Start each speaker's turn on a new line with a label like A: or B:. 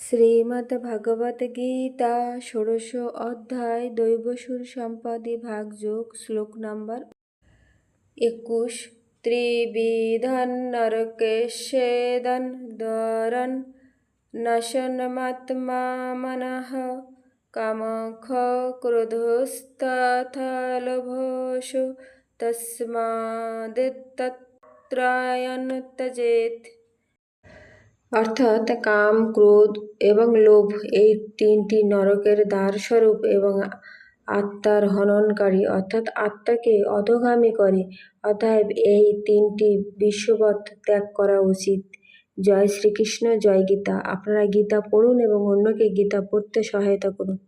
A: শ্রীমদ্ভগবদ্গীতা, ষোড়শ অধ্যায়, দৈবসুর সম্পদে ভাগযোগ শ্লোক নাম্বার একুশ। ত্রিবিধন নরকেশেদন দরন নশনমাত্মা মনঃ কামখ ক্রোধস্তথা লোভোষু তস্মাদিত্তত্রয়ন ত্যজেত অর্থাৎ কাম, ক্রোধ এবং লোভ এই তিনটি নরকের দ্বারস্বরূপ এবং আত্মার হননকারী। অর্থাৎ আত্মাকে অধগামী করে। অতএব এই তিনটি বিশ্বপথ ত্যাগ করা উচিত। জয় শ্রীকৃষ্ণ, জয় গীতা। আপনারা গীতা পড়ুন এবং অন্যকে গীতা পড়তে সহায়তা করুন।